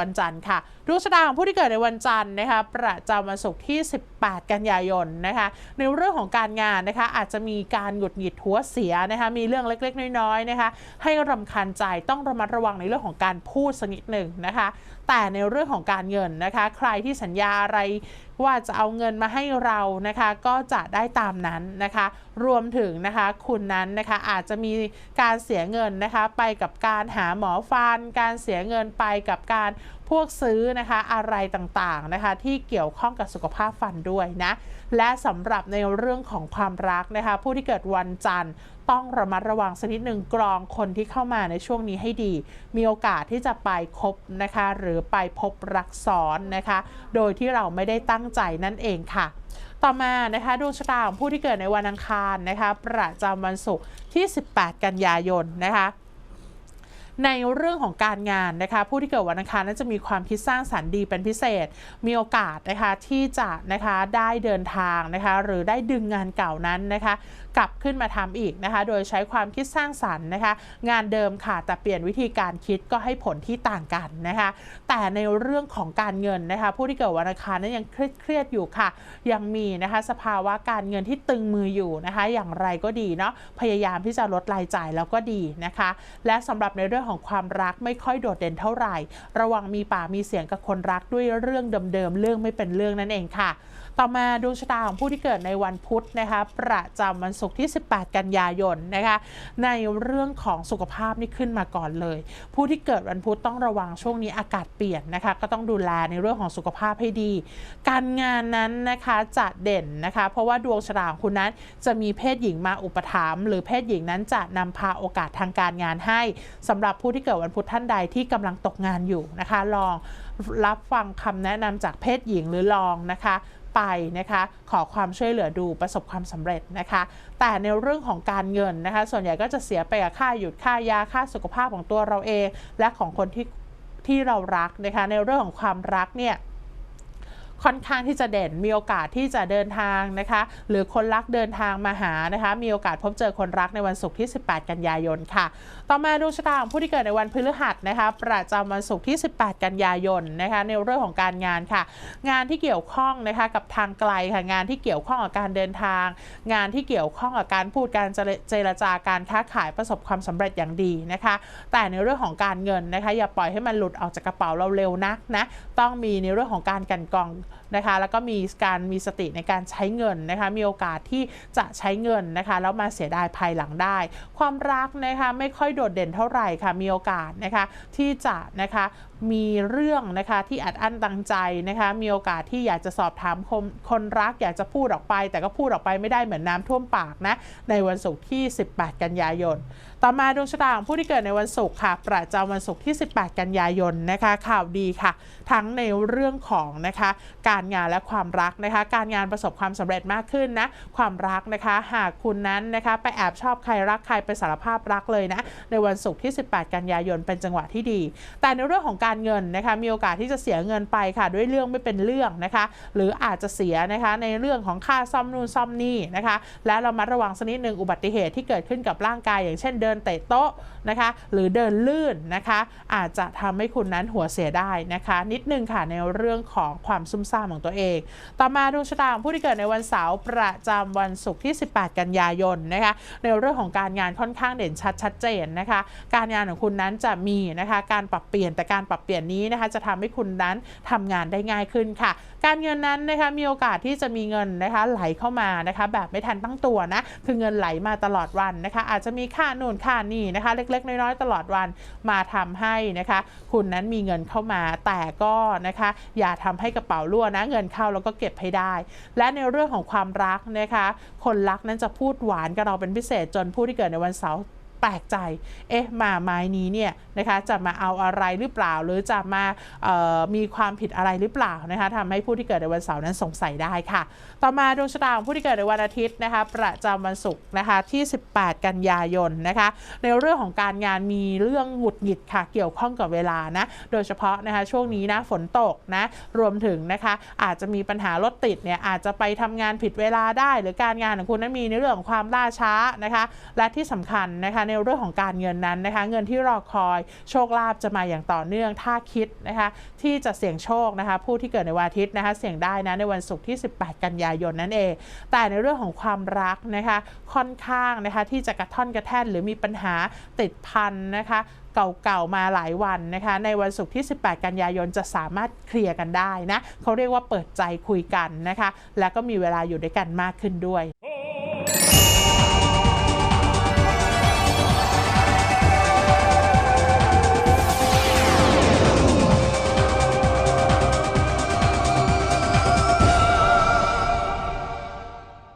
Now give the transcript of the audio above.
วันจันทร์ค่ะดวงชะตาของผู้ที่เกิดในวันจันทร์นะคะประจำวันศุกร์ที่ 18 กันยายนนะคะในเรื่องของการงานนะคะอาจจะมีการหงุดหงิดหัวเสียนะคะมีเรื่องเล็กๆ น้อยๆนะคะให้รำคาญใจต้องระมัดระวังในเรื่องของการพูดสักนิดหนึ่งนะคะ แต่ในเรื่องของการเงินนะคะ ใครที่สัญญาอะไรว่าจะเอาเงินมาให้เรานะคะ ก็จะได้ตามนั้นนะคะ รวมถึงนะคะ คุณนั้นนะคะอาจจะมีการเสียเงินนะคะ ไปกับการหาหมอฟัน การเสียเงินไปกับการพวกซื้อนะคะอะไรต่างๆนะคะ ที่เกี่ยวข้องกับสุขภาพฟันด้วยนะ และสำหรับในเรื่องของความรักนะคะ ผู้ที่เกิดวันจันทร์ ต้องระมัดระวังสักนิดหนึ่งกรองคนที่เข้ามาในช่วงนี้ให้ดี มีโอกาสที่จะไปคบนะคะ หรือไปพบรักซ้อนนะคะ โดยที่เราไม่ได้ตั้งใจนั่นเองค่ะต่อมานะคะดวงชะตาของผู้ที่เกิดในวันอังคารนะคะ ประจำวันศุกร์ที่ 18 กันยายนนะคะ ในเรื่องของการงานนะคะ ผู้ที่เกิดวันอังคารนั้นจะมีความคิดสร้างสรรค์ดีเป็นพิเศษ มีโอกาสนะคะที่จะนะคะได้เดินทางนะคะ หรือได้ดึงงานเก่านั้นนะคะ กลับขึ้นมาทำอีกนะคะ โดยใช้ความคิดสร้างสรรค์นะคะ งานเดิมค่ะแต่เปลี่ยนวิธีการคิดก็ให้ผลที่ต่างกันนะคะ แต่ในเรื่องของการเงินนะคะ ผู้ที่เกิดวันอังคารนั้นยังเครียดอยู่ค่ะ ยังมีนะคะสภาวะการเงินที่ตึงมืออยู่นะคะ อย่างไรก็ดีเนาะพยายามที่จะลดรายจ่ายแล้วก็ดีนะคะ และสำหรับในเรื่องของความรักไม่ค่อยโดดเด่นเท่าไหร่ ระวังมีป่ากมีเสียงกับคนรักด้วยเรื่องเดิมๆเรื่องไม่เป็นเรื่องนั่นเองค่ะ ต่อมาดวงชะตาของผู้ที่เกิดในวันพุธนะคะประจำวันศุกร์ที่ 18 กันยายนนะคะในเรื่องของสุขภาพนี่ขึ้นมาก่อนเลย ผู้ที่เกิดวันพุธต้องระวังช่วงนี้อากาศเปลี่ยนนะคะก็ต้องดูแลในเรื่องของสุขภาพให้ดี การงานนั้นนะคะจะเด่นนะคะ เพราะว่าดวงชะตาของคุณนั้นจะมีเพศหญิงมาอุปถัมภ์หรือเพศหญิงนั้นจะนำพาโอกาสทางการงานให้สำหรับผู้ที่เกิดวันพุธท่านใดที่กำลังตกงานอยู่นะคะ ลองรับฟังคำแนะนำจากเพศหญิงหรือลองนะคะ ไปนะคะ ขอความช่วยเหลือดูประสบความสำเร็จนะคะ แต่ในเรื่องของการเงินนะคะ ส่วนใหญ่ก็จะเสียไปกับค่าหยุดค่ายาค่าสุขภาพของตัวเราเอง และของคนที่ที่เรารักนะคะ ในเรื่องของความรักเนี่ย ค่อนข้างที่จะเด่น มีโอกาสที่จะเดินทางนะคะ หรือคนรักเดินทางมาหานะคะ มีโอกาสพบเจอคนรักในวันศุกร์ที่ 18 กันยายนค่ะ ต่อมาดวงชะตาของผู้ที่เกิดในวันพฤหัสนะคะ ประจำวันศุกร์ที่ 18 กันยายนนะคะ ในเรื่องของการงานค่ะ งานที่เกี่ยวข้องนะคะกับทางไกลค่ะ งานที่เกี่ยวข้องกับการเดินทาง งานที่เกี่ยวข้องกับการพูดการเจรเจรจาการค้าขายประสบความสำเร็จอย่างดีนะคะ แต่ในเรื่องของการเงินนะคะ อย่าปล่อยให้มันหลุดออกจากกระเป๋าเราเร็วนักนะ ต้องมีในเรื่องของการกันกองนะคะแล้วก็มีการมีสติในการใช้เงินนะคะมีโอกาสที่จะใช้เงินนะคะแล้วมาเสียดายภายหลังได้ ความรักนะคะไม่ค่อยโดดเด่นเท่าไหร่ค่ะมีโอกาสนะคะที่จะนะคะมีเรื่องนะคะที่อัดอั้นตังใจนะคะมีโอกาสที่อยากจะสอบถามคนคนรักอยากจะพูดออกไป แต่ก็พูดออกไปไม่ได้เหมือนน้ำท่วมปากนะในวันศุกร์ที่ 18 กันยายน ต่อมาดวงชะตาของผู้ที่เกิดในวันศุกร์ค่ะ ประจำวันศุกร์ที่ 18 กันยายนนะคะข่าวดีค่ะ ทั้งในเรื่องของนะคะการงานและความรักนะคะการงานประสบความสำเร็จมากขึ้นนะความรักนะคะหากคุณนั้นนะคะไปแอบชอบใครรักใครไปสารภาพรักเลยนะในวันศุกร์ที่ 18 กันยายนเป็นจังหวะที่ดี แต่ในเรื่องของการเงินนะคะมีโอกาสที่จะเสียเงินไปค่ะ ด้วยเรื่องไม่เป็นเรื่องนะคะหรืออาจจะเสียนะคะในเรื่องของค่าซ่อมนู่นซ่อมนี่นะคะและเรามาระวังสักนิดหนึ่งอุบัติเหตุที่เกิดขึ้นกับร่างกายอย่างเช่นเดินเตะโต๊ะนะคะหรือเดินลื่นนะคะอาจจะทำให้คุณนั้นหัวเสียได้นะคะ นิดนึงค่ะในเรื่องของความซุ่มซ่ามของตัวเอง ต่อมาดวงชะตาของผู้ที่เกิดในวันเสาร์ประจำวันศุกร์ที่ 18 กันยายนนะคะในเรื่องของการงานค่อนข้างเด่นชัดชัดเจนนะคะ การงานของคุณนั้นจะมีนะคะการปรับเปลี่ยนแต่การปรับเปลี่ยนนี้นะคะจะทำให้คุณนั้นทำงานได้ง่ายขึ้นค่ะ การเงินนั้นนะคะมีโอกาสที่จะมีเงินนะคะไหลเข้ามานะคะแบบไม่ทันตั้งตัวนะคือเงินไหลมาตลอดวันนะคะอาจจะมีค่านู่นค่านี่นะคะเล็กๆ น้อยๆ ตลอดวันมาทำให้นะคะ คุณนั้นมีเงินเข้ามาแต่ก็นะคะ อย่าทำให้กระเป๋ารั่วนะเงินเข้าแล้วก็เก็บให้ได้ และในเรื่องของความรักนะคะ คนรักนั้นจะพูดหวานกับเราเป็นพิเศษจนผู้ที่เกิดในวันเสาร์ แปลกใจ เอ๊ะ มาไม้นี้เนี่ยนะคะจะมาเอาอะไรหรือเปล่า หรือจะมามีความผิดอะไรหรือเปล่านะคะทำให้ผู้ที่เกิดในวันเสาร์นั้นสงสัยได้ค่ะ ต่อมาดวงชะตาของผู้ที่เกิดในวันอาทิตย์นะคะประจำวันศุกร์นะคะที่ 18 กันยายนนะคะในเรื่องของการงานมีเรื่องหงุดหงิดค่ะเกี่ยวข้องกับเวลานะโดยเฉพาะนะคะช่วงนี้นะฝนตกนะรวมถึงนะคะอาจจะมีปัญหารถติดเนี่ยอาจจะไปทำงานผิดเวลาได้ หรือการงานของคุณนั้นมีในเรื่องของความล่าช้านะคะและที่สำคัญนะคะในเรื่องของการเงินนั้นนะคะ เงินที่รอคอยโชคลาภจะมาอย่างต่อเนื่อง ถ้าคิดนะคะที่จะเสี่ยงโชคนะคะ ผู้ที่เกิดในวันอาทิตย์นะคะ เสี่ยงได้นะในวันศุกร์ที่ 18 กันยายนนั่นเอง แต่ในเรื่องของความรักนะคะ ค่อนข้างนะคะที่จะกระท่อนกระแท่นหรือมีปัญหาติดพันนะคะเก่าๆมาหลายวันนะคะ ในวันศุกร์ที่ 18 กันยายนจะสามารถเคลียร์กันได้นะเขาเรียกว่าเปิดใจคุยกันนะคะ แล้วก็มีเวลาอยู่ด้วยกันมากขึ้นด้วย